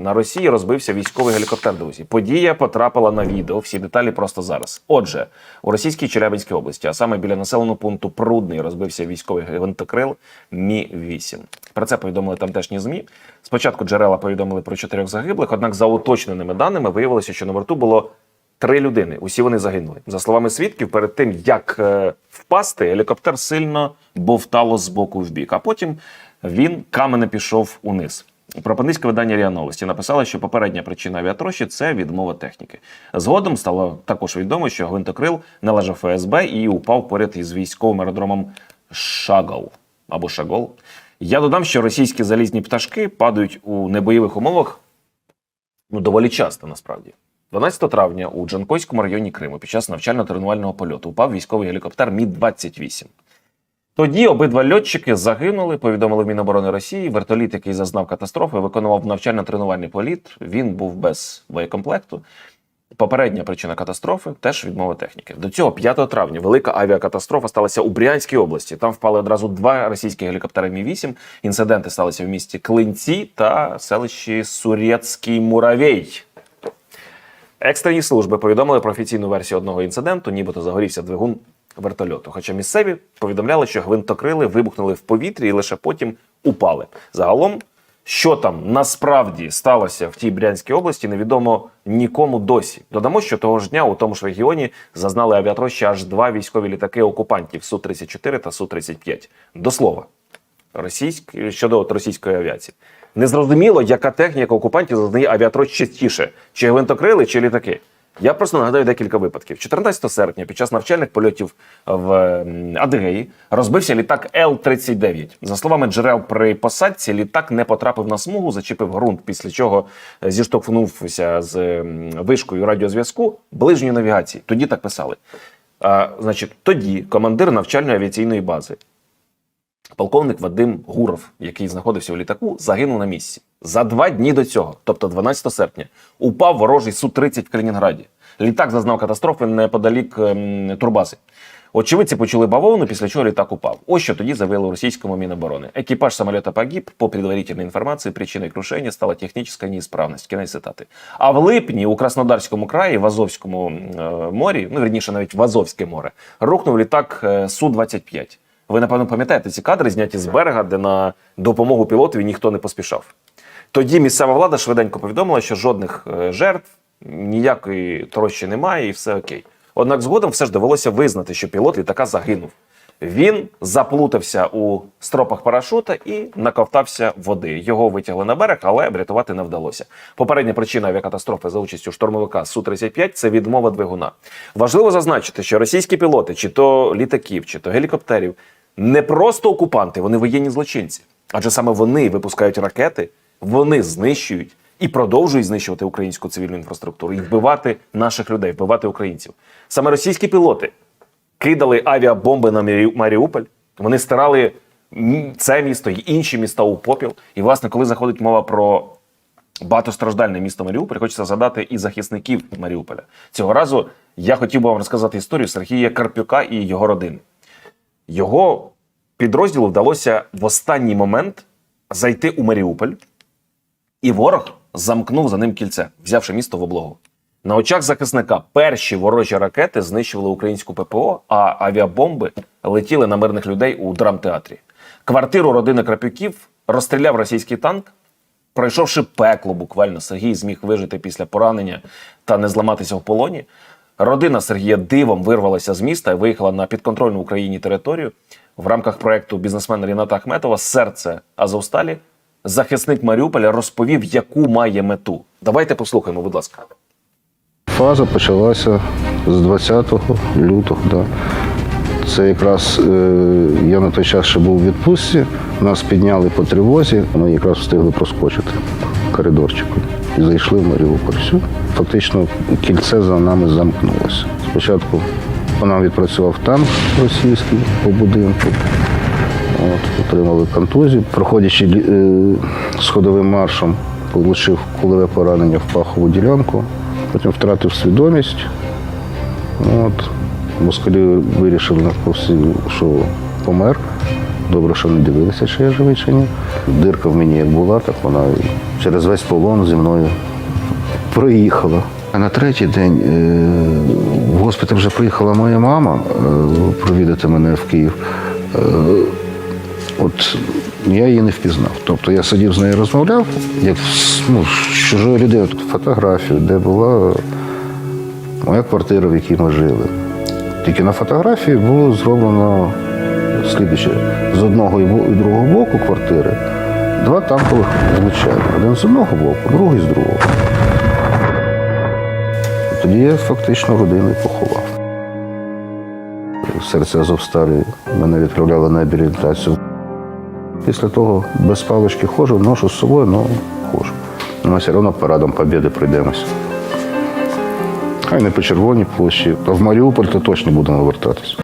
На Росії розбився військовий гелікоптер. Друзі, подія потрапила на відео. Всі деталі просто зараз. Отже, у російській Челябинській області, а саме біля населеного пункту Прудний, розбився військовий гвинтокрил Мі 8 Про це повідомили тамтешні змі. Спочатку джерела повідомили про чотирьох загиблих. Однак, за уточненими даними, виявилося, що на борту було три людини. Усі вони загинули. За словами свідків, перед тим як е, впасти, гелікоптер сильно бовтало з боку в бік, а потім він каменем пішов униз. Пропагандистське видання РІА Новості написало, що попередня причина авіатрощі це відмова техніки. Згодом стало також відомо, що гвинтокрил належав ФСБ і упав поряд із військовим аеродромом Шагал або Шагол. Я додам, що російські залізні пташки падають у небойових умовах ну, доволі часто насправді. 12 травня у Джанкойському районі Криму під час навчально-тренувального польоту упав військовий гелікоптер Мі-28. Тоді обидва льотчики загинули, повідомили Міноборони Росії. Вертоліт, який зазнав катастрофи, виконував навчально-тренувальний політ. Він був без боєкомплекту. Попередня причина катастрофи теж відмова техніки. До цього 5 травня велика авіакатастрофа сталася у Брянській області. Там впали одразу два російські гелікоптери Мі 8 Інциденти сталися в місті Клинці та селищі Сурєцький Муравей. Екстрені служби повідомили про офіційну версію одного інциденту, нібито загорівся двигун вертольоту. Хоча місцеві повідомляли, що гвинтокрили вибухнули в повітрі і лише потім упали. Загалом, що там насправді сталося в тій Брянській області, невідомо нікому досі. Додамо, що того ж дня у тому ж регіоні зазнали авіатрощі аж два військові літаки окупантів Су-34 та Су-35. До слова, російськ... щодо от російської авіації. Незрозуміло, яка техніка окупантів зазнає авіатрощ частіше, чи гвинтокрили, чи літаки. Я просто нагадаю декілька випадків. 14 серпня під час навчальних польотів в Адигеї розбився літак Л-39. За словами джерел при посадці, літак не потрапив на смугу, зачепив ґрунт, після чого е, зіштовхнувся з вишкою радіозв'язку ближньої навігації. Тоді так писали. А, значить, тоді командир навчальної авіаційної бази Полковник Вадим Гуров, який знаходився у літаку, загинув на місці. За два дні до цього, тобто 12 серпня, упав ворожий Су-30 в Калінінграді. Літак зазнав катастрофи неподалік ем, Турбази. Очевидці почули бавовну, після чого літак упав. Ось що тоді заявили у російському Міноборони. Екіпаж самолета погиб. По предварительной информации, причиной крушения стала техническая неисправность. Кінець цитати. А в липні у Краснодарському краї, в Азовському е, морі, ну верніше навіть в Азовське море, рухнув літак е, Су-25. Ви напевно пам'ятаєте ці кадри, зняті з берега, де на допомогу пілотові ніхто не поспішав. Тоді місцева влада швиденько повідомила, що жодних е, жертв, ніякої трощі немає, і все окей. Однак згодом все ж довелося визнати, що пілот літака загинув. Він заплутався у стропах парашута і наковтався води. Його витягли на берег, але врятувати не вдалося. Попередня причина авіакатастрофи за участю штурмовика Су-35 – це відмова двигуна. Важливо зазначити, що російські пілоти, чи то літаків, чи то гелікоптерів, не просто окупанти, вони воєнні злочинці. Адже саме вони випускають ракети, вони знищують і продовжують знищувати українську цивільну інфраструктуру і вбивати наших людей, вбивати українців. Саме російські пілоти кидали авіабомби на Маріуполь. Вони стирали це місто і інші міста у попіл. І, власне, коли заходить мова про багатостраждальне місто Маріуполь, хочеться згадати і захисників Маріуполя. Цього разу я хотів би вам розказати історію Сергія Карпюка і його родини. Його підрозділу вдалося в останній момент зайти у Маріуполь, і ворог замкнув за ним кільце, взявши місто в облогу. На очах захисника перші ворожі ракети знищували українську ППО, а авіабомби летіли на мирних людей у драмтеатрі. Квартиру родини Крапюків розстріляв російський танк. Пройшовши пекло, буквально Сергій зміг вижити після поранення та не зламатися в полоні. Родина Сергія дивом вирвалася з міста і виїхала на підконтрольну Україні територію. В рамках проекту бізнесмена Ріната Ахметова Серце Азовсталі захисник Маріуполя розповів, яку має мету. Давайте послухаємо, будь ласка. Фаза почалася з 20 лютого. Да. Це якраз е, я на той час ще був у відпустці, нас підняли по тривозі, ми якраз встигли проскочити коридорчиком і зайшли в Маріуполь. Все. Фактично кільце за нами замкнулося. Спочатку по нам відпрацював танк російський по будинку. От, отримали контузію. Проходячи е, сходовим маршом, отримав кулеве поранення в пахову ділянку, потім втратив свідомість. От, москалі вирішили що помер. Добре, що не дивилися, чи я живий, чи ні. Дирка в мені як була, так вона через весь полон зі мною проїхала. А на третій день е, в госпіталь вже приїхала моя мама е, провідати мене в Київ. От я її не впізнав. Тобто я сидів з нею розмовляв, як ну, з чужою людиною, От фотографію, де була моя квартира, в якій ми жили. Тільки на фотографії було зроблено слідуюче. З одного і другого боку квартири два танкових звичайно. Один з одного боку, другий з другого. Тоді я фактично родину поховав. Серце Азовсталі мене відправляли на реабілітацію. Після того без палички ходжу, ношу з собою, але ходжу. Ми все одно парадом побіди прийдемося. Хай не по Червоній площі, а в Маріуполь то точно будемо вертатись.